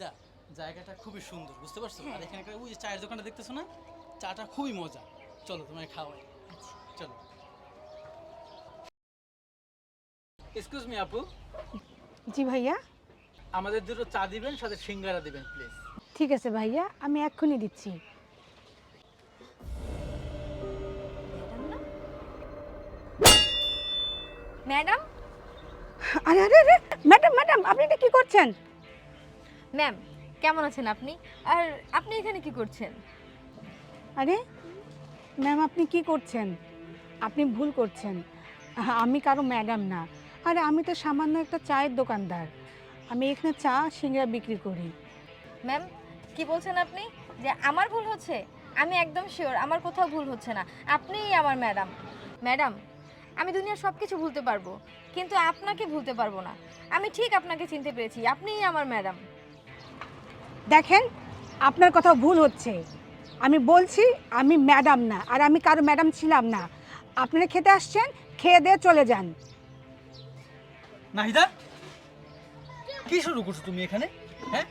নাহিদা জায়গাটা খুবই সুন্দর বুঝতে পারছ? আর এখানকার ওই যে চায়ের দোকানটা দেখতেছো না? চাটা খুবই মজা। চলো তোমায় খাওয়াই চলো। এক্সকিউজ মি আপু। জি ভাইয়া। আমাদের দুটো চা দিবেন সাথে সিঙ্গারা দিবেন প্লিজ ঠিক আছে ভাইয়া আমি এক্ষুনি দিচ্ছি। ম্যাডাম? আরে আরে আরে ম্যাডাম ম্যাডাম আপনি এটা কি করছেন? ম্যাম কেমন আছেন আপনি? আর আপনি এখানে কি করছেন? আরে ম্যাম আপনি কি করছেন? আপনি ভুল করছেন। আমি কারও ম্যাডাম না। আরে আমি তো সামান্য একটা চায়ের দোকানদার। আমি এখানে চা সিঙ্গারা বিক্রি করি। ম্যাম কি বলছেন আপনি? যে আমার ভুল হচ্ছে? আমি একদম শিওর আমার কোথাও ভুল হচ্ছে না। আপনিই আমার ম্যাডাম। ম্যাডাম আমি দুনিয়ার সব কিছু ভুলতে পারব কিন্তু আপনাকে ভুলতে পারব না। আমি ঠিক আপনাকে চিনতে পেরেছি আপনিই আমার ম্যাডাম। দেখেন আপনার কথা ভুল হচ্ছে। আমি বলছি আমি ম্যাডাম না আর আমি কারও ম্যাডাম ছিলাম না। আপনারা খেতে আসছেন খেয়ে দিয়ে চলে যান। নাহিদা কি শুরু করছ তুমি এখানে? হ্যাঁ?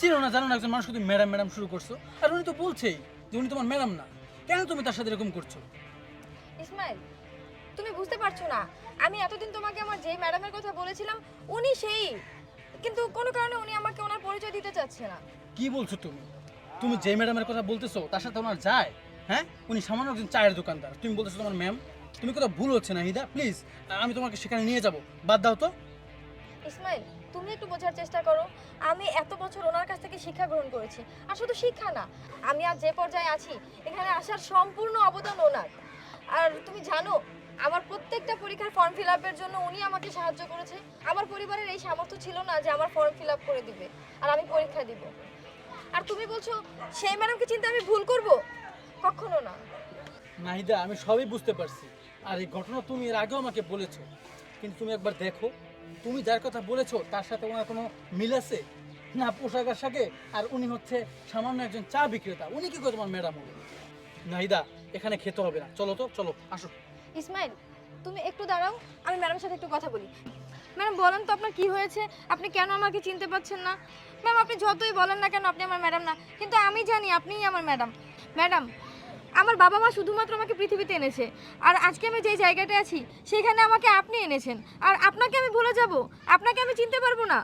চিনো না জানো না একজন মানুষ তুমি ম্যাডাম ম্যাডাম শুরু করছ। আর উনি তো বলছেই যে উনি তোমার ম্যাডাম না। কেন তুমি তার সাথে এরকম করছ? ইসমাইল তুমি বুঝতে পারছ না আমি এতদিন তোমাকে আমার যেই ম্যাডামের কথা বলেছিলাম উনি সেই। কিন্তু কোনো কারণে উনি আমাকে ওনার পরিচয় দিতে চাচ্ছে না। কি বলছো তুমি? তুমি যে ম্যাডামের কথা বলতেছো তার সাথে ওনার যায়? হ্যাঁ? উনি সামান্য একজন চায়ের দোকানদার। তুমি বলতেছো তোমার ম্যাম? তুমি কোথাও ভুল হচ্ছে না হিদা? প্লিজ আমি তোমাকে সেখানে নিয়ে যাব। বাদ দাও তো। ইসমাইল তুমি একটু বোঝার চেষ্টা করো। আমি এত বছর ওনার কাছ থেকে শিক্ষা গ্রহণ করেছি আর শুধু শিক্ষা না আমি আজ যে পর্যায়ে আছি এখানে আসার সম্পূর্ণ অবদান ওনার। আর তুমি জানো আমার প্রত্যেকটা পরীক্ষার ফর্ম ফিল আপের জন্য উনি আমাকে সাহায্য করেছে। আমার পরিবারের এই সামর্থ্য ছিল না যে আমার ফর্ম ফিল আপ করে দিবে আর আমি পরীক্ষা দিব। আর তুমি বলছো, সেই ম্যাডামকে চিন্তা আমি ভুল করব? কখনো না। নাহিদা, আমি সবই বুঝতে পারছি। আর এই ঘটনা তুমি এর আগেও আমাকে বলেছ। কিন্তু তুমি একবার দেখো, তুমি যার কথা বলেছ, তার সাথে ওনার কোনো মিল আছে? না পোশাক আশাকে? আর উনি হচ্ছে সামান্য একজন চা বিক্রেতা। উনি কি করে তোমার ম্যাডাম নাহিদা, এখানে খেতে হবে না। চলো তো, চলো, আসো। ইসমাইল, তুমি একটু দাঁড়াও, আমি ম্যাডামের সাথে একটু কথা বলি। ম্যাডাম, বলেন তো আপনার কি হয়েছে? আপনি কেন আমাকে চিনতে পারছেন না? ম্যাম, আপনি যতই বলেন না কেন, আপনি আমার ম্যাডাম না, কিন্তু আমি জানি আপনিই আমার ম্যাডাম। ম্যাডাম, আমার বাবা মা শুধুমাত্র আমাকে পৃথিবীতে এনেছে, আর আজকে আমি যেই জায়গাটায় আছি, সেখানে আমাকে আপনি এনেছেন, আর আপনাকে আমি ভুলে যাব, আপনাকে আমি চিনতে পারব না।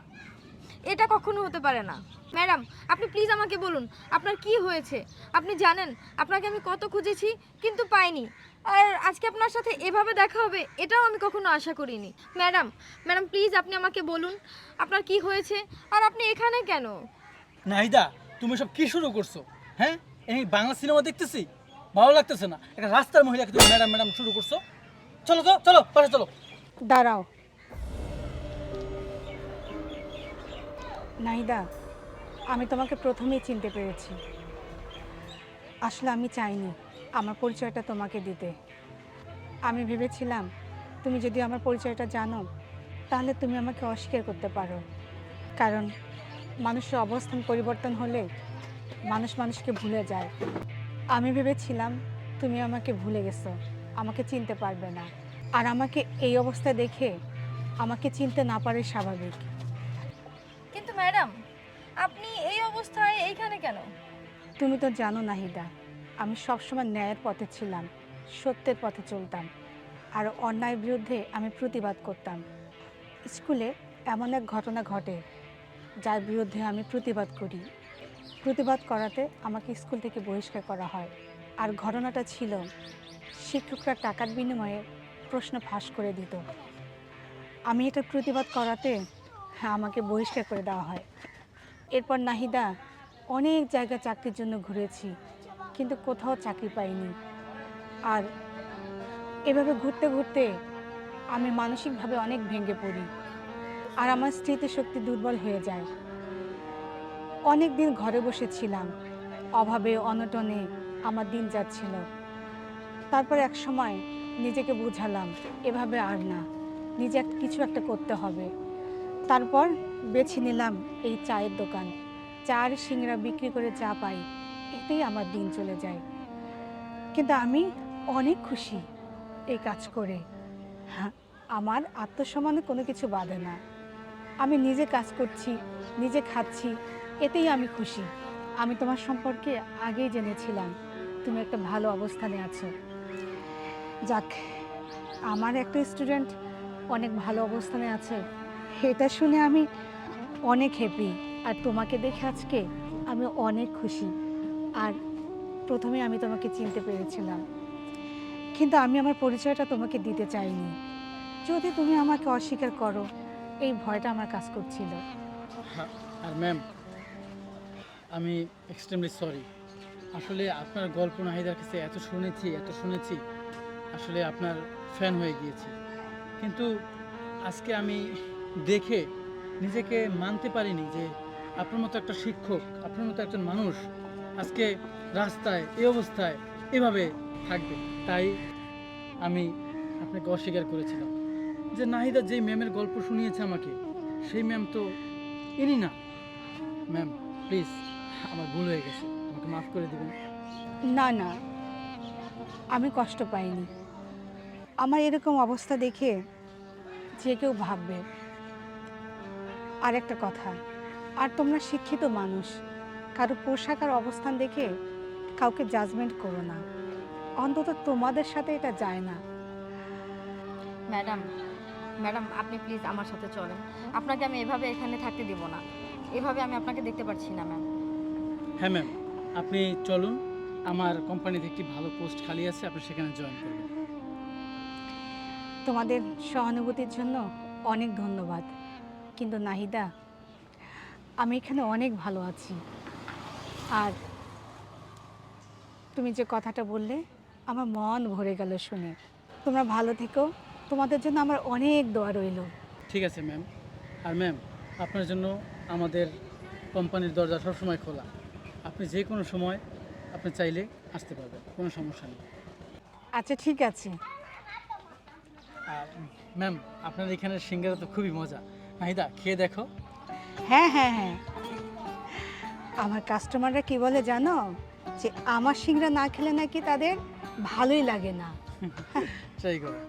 এটা কখনো হতে পারে না। ম্যাডাম আপনি প্লিজ আমাকে বলুন আপনার কি হয়েছে? আপনি জানেন আপনাকে আমি কত খুঁজেছি কিন্তু পাইনি। আর আজকে আপনার সাথে এভাবে দেখা হবে এটাও আমি কখনো আশা করিনি। ম্যাডাম ম্যাডাম প্লিজ আপনি আমাকে বলুন আপনার কি হয়েছে আর আপনি এখানে কেন? নাহিদা তুমি সব কি শুরু করছ? হ্যাঁ? এই বাংলা সিনেমা দেখতেছি? ভালো লাগতেছে না। একটা রাস্তার মহিলাকে তুমি ম্যাডাম ম্যাডাম শুরু করছ? চলো তো চলো পাশে চলো। দাঁড়াও নাইদা আমি তোমাকে প্রথমেই চিনতে পেরেছি। আসলে আমি চাইনি আমার পরিচয়টা তোমাকে দিতে। আমি ভেবেছিলাম তুমি যদি আমার পরিচয়টা জানো, তাহলে তুমি আমাকে অস্বীকার করতে পারো। কারণ মানুষের অবস্থান পরিবর্তন হলে মানুষ মানুষকে ভুলে যায়। আমি ভেবেছিলাম তুমি আমাকে ভুলে গেছো, আমাকে চিনতে পারবে না। আর আমাকে এই অবস্থা দেখে আমাকে চিনতে না পারে স্বাভাবিক। ম্যাডাম, আপনি এই অবস্থায় এইখানে কেন? তুমি তো জানো নাহিদা, আমি সবসময় ন্যায়ের পথে ছিলাম, সত্যের পথে চলতাম, আর অন্যায়ের বিরুদ্ধে আমি প্রতিবাদ করতাম। স্কুলে এমন এক ঘটনা ঘটে, যার বিরুদ্ধে আমি প্রতিবাদ করি। প্রতিবাদ করাতে আমাকে স্কুল থেকে বহিষ্কার করা হয়, আর ঘটনাটা ছিল, শিক্ষকরা টাকার বিনিময়ে প্রশ্ন ফাঁস করে দিত। আমি এটা প্রতিবাদ করাতে আমাকে বহিষ্কার করে দেওয়া হয়। এরপর নাহিদা, অনেক জায়গায় চাকরির জন্য ঘুরেছি, কিন্তু কোথাও চাকরি পাইনি। আর এভাবে ঘুরতে ঘুরতে আমি মানসিকভাবে অনেক ভেঙে পড়ি আর আমার স্মৃতিশক্তি দুর্বল হয়ে যায়। অনেক দিন ঘরে বসেছিলাম, অভাবে, অনটনে আমার দিন যাচ্ছিল। তারপর এক সময় নিজেকে বুঝালাম, এভাবে আর না, নিজে কিছু একটা করতে হবে। তারপর বেছে নিলাম এই চায়ের দোকান। চার সিংড়া বিক্রি করে চা পাই, এতেই আমার দিন চলে যায়। কিন্তু আমি অনেক খুশি এই কাজ করে। হ্যাঁ আমার আত্মসম্মানে কোনো কিছু বাধে না। আমি নিজে কাজ করছি, নিজে খাচ্ছি, এতেই আমি খুশি। আমি তোমার সম্পর্কে আগেই জেনেছিলাম, তুমি একটা ভালো অবস্থানে আছো। যাক, আমার একটা স্টুডেন্ট অনেক ভালো অবস্থানে আছে। এটা শুনে আমি অনেক হ্যাপি আর তোমাকে দেখে আজকে আমি অনেক খুশি। আর প্রথমে আমি তোমাকে চিনতে পেরেছিলাম। কিন্তু আমি আমার পরিচয়টা তোমাকে দিতে চাইনি। যদি তুমি আমাকে অস্বীকার করো এই ভয়টা আমার কাজ করছিল। হ্যাঁ, আর ম্যাম আমি এক্সট্রিমলি সরি আসলে আপনার গল্প নাহিদার কাছে এত শুনেছি এত শুনেছি আসলে আপনার ফ্যান হয়ে গিয়েছি। কিন্তু আজকে আমি দেখে নিজেকে মানতে পারিনি যে আপনার মতো একটা শিক্ষক, আপনার মতো একজন মানুষ আজকে রাস্তায়, এই অবস্থায় এভাবে থাকবে। তাই আমি আপনাকে অস্বীকার করেছিলাম যে নাহিদা যে ম্যামের গল্প শুনিয়েছে আমাকে, সেই ম্যাম তো ইনি না। ম্যাম, প্লিজ, আমার ভুল হয়ে গেছে। আমাকে মাফ করে দেবেন। না না, আমি কষ্ট পাইনি। আমার এরকম অবস্থা দেখে যে কেউ ভাববে। আর একটা কথা। আর তোমরা শিক্ষিত মানুষ কারও পোশাক আর অবস্থান দেখে কাউকে জাজমেন্ট করো না। অন্তত তোমাদের সাথে এটা যায় না। ম্যাডাম ম্যাডাম আপনি প্লিজ আমার সাথে চলেন। আপনাকে আমি এভাবে এখানে থাকতে দিব না। এভাবে আমি আপনাকে দেখতে পারছি না ম্যাম। হ্যাঁ ম্যাম আপনি চলুন। আমার কোম্পানিতে একটি ভালো পোস্ট খালি আছে আপনি সেখানে জয়েন করবেন তোমাদের সহানুভূতির জন্য অনেক ধন্যবাদ। কিন্তু নাহিদা আমি এখানে অনেক ভালো আছি। আর তুমি যে কথাটা বললে আমার মন ভরে গেল শুনে। তোমরা ভালো থেকো। তোমাদের জন্য আমার অনেক দোয়া রইল। ঠিক আছে ম্যাম আর ম্যাম আপনার জন্য আমাদের কোম্পানির দরজা সবসময় খোলা। আপনি যে কোনো সময় আপনি চাইলে আসতে পারবেন কোনো সমস্যা নেই। আচ্ছা ঠিক আছে। আর ম্যাম আপনার এখানে সিঙ্গারা তো খুবই মজা। নাহিদা খেয়ে দেখো। হ্যাঁ হ্যাঁ হ্যাঁ। আমার কাস্টমাররা কি বলে জানো? যে আমার সিংড়া না খেলে নাকি তাদের ভালোই লাগে না। ট্রাই করো